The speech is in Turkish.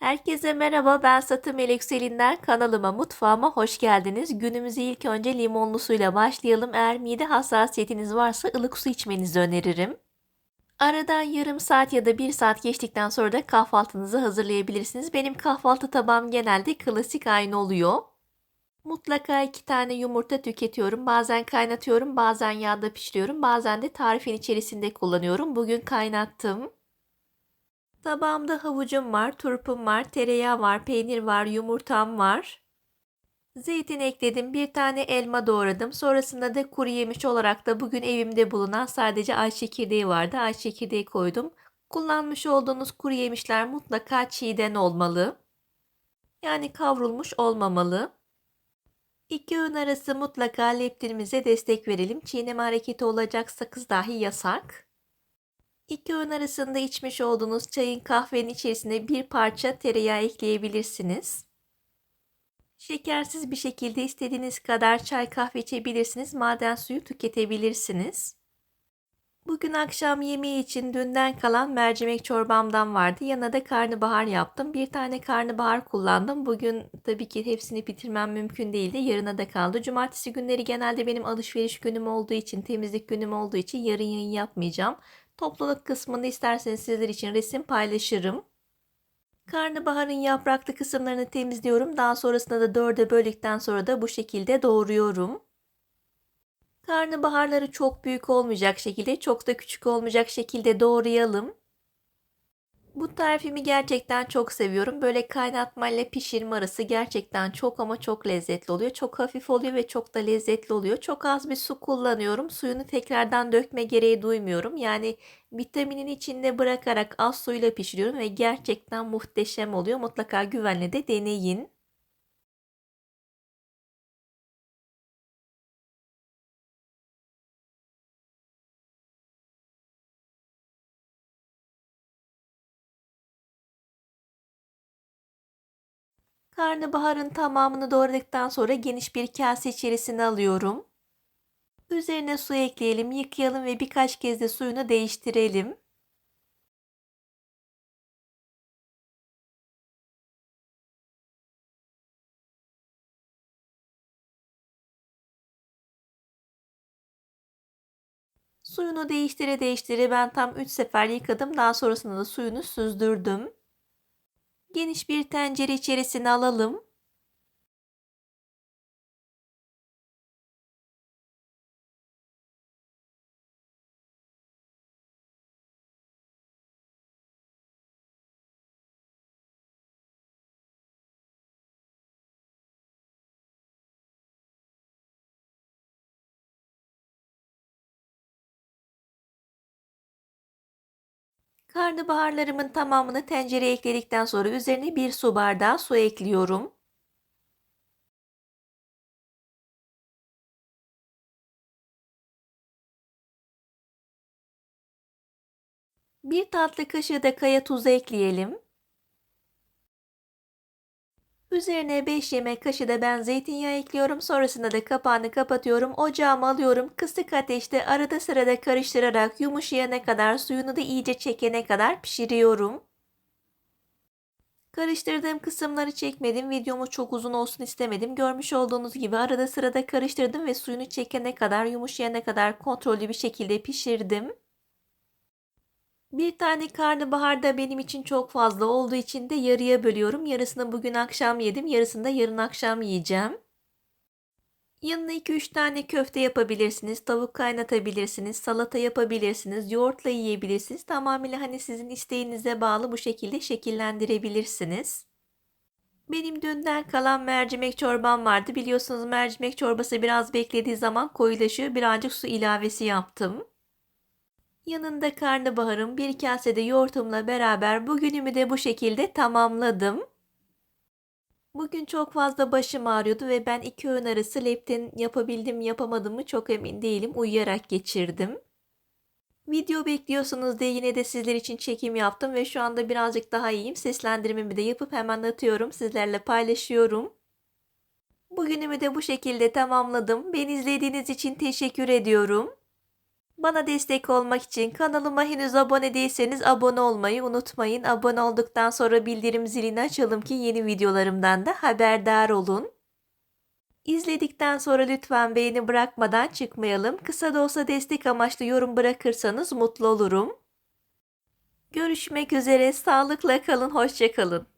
Herkese merhaba, ben Satı Melek Selin'den kanalıma, mutfağıma hoş geldiniz. Günümüzü ilk önce limonlu suyla başlayalım. Eğer mide hassasiyetiniz varsa ılık su içmenizi öneririm. Aradan yarım saat ya da bir saat geçtikten sonra da kahvaltınızı hazırlayabilirsiniz. Benim kahvaltı tabağım genelde klasik aynı oluyor. Mutlaka iki tane yumurta tüketiyorum. Bazen kaynatıyorum, bazen yağda pişiriyorum, bazen de tarifin içerisinde kullanıyorum. Bugün kaynattım. Tabağımda havucum var, turpum var, tereyağı var, peynir var, yumurtam var. Zeytin ekledim, bir tane elma doğradım. Sonrasında da kuru yemiş olarak da bugün evimde bulunan sadece ay çekirdeği vardı. Ay çekirdeği koydum. Kullanmış olduğunuz kuru yemişler mutlaka çiğden olmalı. Yani kavrulmuş olmamalı. İki öğün arası mutlaka leptinimize destek verelim. Çiğneme hareketi olacak sakız dahi yasak. İki öğün arasında içmiş olduğunuz çayın kahvenin içerisine bir parça tereyağı ekleyebilirsiniz. Şekersiz bir şekilde istediğiniz kadar çay kahve içebilirsiniz. Maden suyu tüketebilirsiniz. Bugün akşam yemeği için dünden kalan mercimek çorbamdan vardı. Yanına da karnabahar yaptım. Bir tane karnabahar kullandım. Bugün tabii ki hepsini bitirmem mümkün değildi. Yarına da kaldı. Cumartesi günleri genelde benim alışveriş günüm olduğu için, temizlik günüm olduğu için yarın yayın yapmayacağım. Topluluk kısmını isterseniz sizler için resim paylaşırım. Karnabaharın yapraklı kısımlarını temizliyorum. Daha sonrasında da dörde böldükten sonra da bu şekilde doğruyorum. Karnabaharları çok büyük olmayacak şekilde, çok da küçük olmayacak şekilde doğrayalım. Bu tarifimi gerçekten çok seviyorum. Böyle kaynatma ile pişirme arası gerçekten çok ama çok lezzetli oluyor. Çok hafif oluyor ve çok da lezzetli oluyor. Çok az bir su kullanıyorum. Suyunu tekrardan dökme gereği duymuyorum. Yani vitaminin içinde bırakarak az suyla pişiriyorum ve gerçekten muhteşem oluyor. Mutlaka güvenle de deneyin. Karnabaharın tamamını doğradıktan sonra geniş bir kase içerisine alıyorum. Üzerine su ekleyelim, yıkayalım ve birkaç kez de suyunu değiştirelim. Suyunu değiştire değiştire ben tam 3 sefer yıkadım. Daha sonrasında da suyunu süzdürdüm. Geniş bir tencere içerisine alalım. Karnabaharlarımın tamamını tencereye ekledikten sonra üzerine bir su bardağı su ekliyorum. Bir tatlı kaşığı da kaya tuzu ekleyelim. Üzerine 5 yemek kaşığı da ben zeytinyağı ekliyorum. Sonrasında da kapağını kapatıyorum. Ocağıma alıyorum. Kısık ateşte arada sırada karıştırarak yumuşayana kadar suyunu da iyice çekene kadar pişiriyorum. Karıştırdığım kısımları çekmedim. Videomu çok uzun olsun istemedim. Görmüş olduğunuz gibi arada sırada karıştırdım ve suyunu çekene kadar yumuşayana kadar kontrollü bir şekilde pişirdim. Bir tane karnabahar da benim için çok fazla olduğu için de yarıya bölüyorum. Yarısını bugün akşam yedim, yarısını da yarın akşam yiyeceğim. Yanına 2-3 tane köfte yapabilirsiniz, tavuk kaynatabilirsiniz, salata yapabilirsiniz, yoğurtla yiyebilirsiniz. Tamamıyla hani sizin isteğinize bağlı bu şekilde şekillendirebilirsiniz. Benim dünden kalan mercimek çorbam vardı. Biliyorsunuz mercimek çorbası biraz beklediği zaman koyulaşıyor. Birazcık su ilavesi yaptım. Yanında karnabaharım, bir kasede yoğurtumla beraber bugünümü de bu şekilde tamamladım. Bugün çok fazla başım ağrıyordu ve ben iki öğün arası leptin yapabildim yapamadım mı çok emin değilim. Uyuyarak geçirdim. Video bekliyorsunuz diye yine de sizler için çekim yaptım ve şu anda birazcık daha iyiyim. Seslendirmemi de yapıp hemen atıyorum. Sizlerle paylaşıyorum. Bugünümü de bu şekilde tamamladım. Beni izlediğiniz için teşekkür ediyorum. Bana destek olmak için kanalıma henüz abone değilseniz abone olmayı unutmayın. Abone olduktan sonra bildirim zilini açalım ki yeni videolarımdan da haberdar olun. İzledikten sonra lütfen beğeni bırakmadan çıkmayalım. Kısa da olsa destek amaçlı yorum bırakırsanız mutlu olurum. Görüşmek üzere. Sağlıkla kalın. Hoşça kalın.